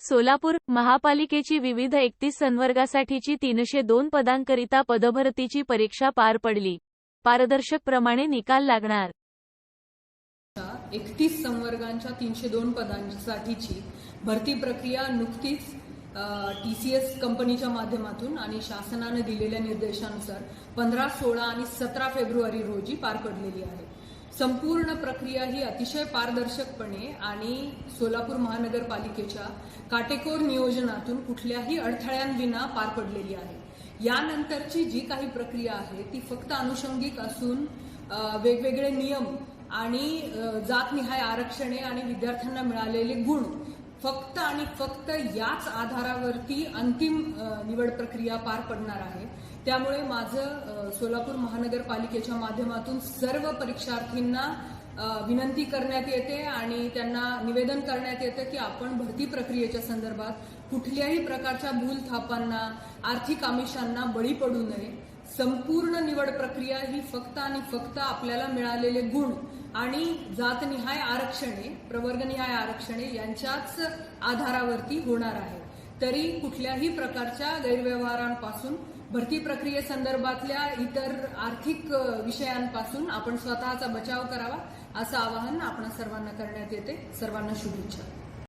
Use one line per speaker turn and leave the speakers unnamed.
सोलापूर महापालिकेची विविध एकतीस संवर्गासाठीची तीनशे दोन पदांकरिता पदभरतीची परीक्षा पार पडली. पारदर्शक प्रमाणे निकाल लागणार.
एकतीस संवर्गांच्या तीनशे दोन पदांसाठीची भरती प्रक्रिया नुकतीच टी सी एस कंपनीच्या माध्यमातून आणि शासनाने दिलेल्या निर्देशानुसार पंधरा सोळा आणि सतरा फेब्रुवारी रोजी पार पडलेली आहे. संपूर्ण प्रक्रिया ही अतिशय पारदर्शकपणे आणि सोलापूर महानगरपालिकेच्या काटेकोर नियोजनातून कुठल्याही अडथळ्यांविना पार पडलेली आहे. यानंतरची जी काही प्रक्रिया आहे ती फक्त अनुषंगिक असून वेगवेगळे नियम आणि जातनिहाय आरक्षणे आणि विद्यार्थ्यांना मिळालेले गुण फक्त आणि फक्त याच आधारावरती अंतिम निवड प्रक्रिया पार पडणार आहे. त्यामुळे माझं सोलापूर महानगरपालिकेच्या माध्यमातून सर्व परीक्षार्थींना विनंती करण्यात येते आणि त्यांना निवेदन करण्यात येतं की आपण भरती प्रक्रियेच्या संदर्भात कुठल्याही प्रकारच्या भूल थापांना आर्थिक आमिषांना बळी पडू नये. संपूर्ण निवड प्रक्रिया ही फक्त आणि फक्त आपल्याला मिळालेले गुण आणि जातनिहाय आरक्षणे प्रवर्गनिहाय आरक्षणे यांच्याच आधारावरती होणार आहे. तरी कुठल्याही प्रकारच्या गैरव्यवहारांपासून भरती प्रक्रियेसंदर्भातल्या इतर आर्थिक विषयांपासून आपण स्वतःचा बचाव करावा असं आवाहन आपण सर्वांना करण्यात येते. सर्वांना शुभेच्छा.